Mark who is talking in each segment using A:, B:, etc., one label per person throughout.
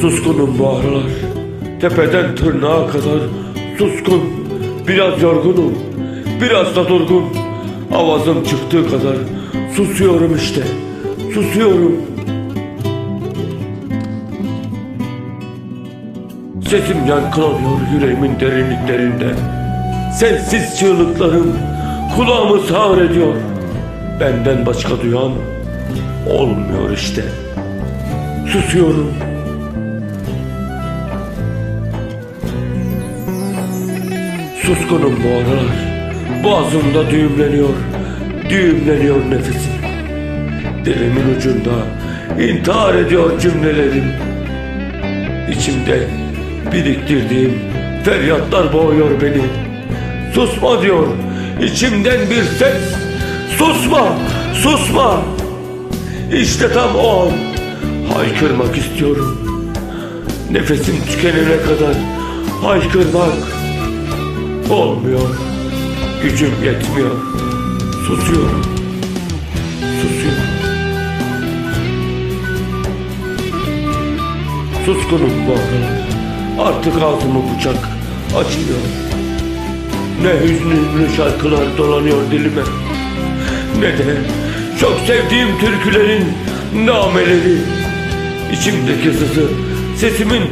A: Suskunum bu aralar. Tepeden tırnağa kadar suskun. Biraz yorgunum. Biraz da durgun. Avazım çıktığı kadar susuyorum işte. Susuyorum. Sesim yankılanıyor yüreğimin derinliklerinde. Sensiz çığlıklarım kulağımı sağır ediyor. Benden başka duyan olmuyor işte. Susuyorum. Suskunum bu aralar. Boğazımda düğümleniyor. Düğümleniyor nefesim. Dilimin ucunda intihar ediyor cümlelerim. İçimde biriktirdiğim feryatlar boğuyor beni. Susma diyor içimden bir ses. Susma, susma. İşte tam o an haykırmak istiyorum. Nefesim tükenene kadar haykırmak olmuyor. Gücüm yetmiyor. Susuyorum. Susuyorum. Suskunum aralar. Artık ağzımı bıçak açmıyor. Ne hüznünlü şarkılar dolanıyor dilime. Ne de çok sevdiğim türkülerin nameleri. İçimdeki sızı sesimin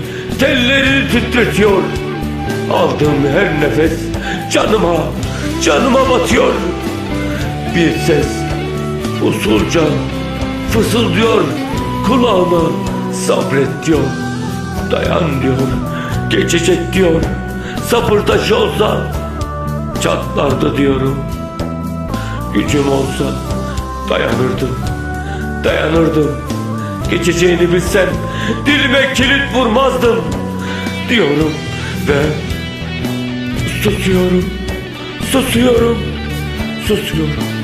A: tellerini titretiyor. Aldığım her nefes canıma, canıma batıyor. Bir ses usulca fısıldıyor kulağıma sabret diyor. Dayan diyor, geçecek diyor. Sabır taşı olsa çatlardı diyorum. Gücüm olsa dayanırdım, dayanırdım. Geçeceğini bilsem dilime kilit vurmazdım diyorum ve susuyorum, susuyorum, susuyorum.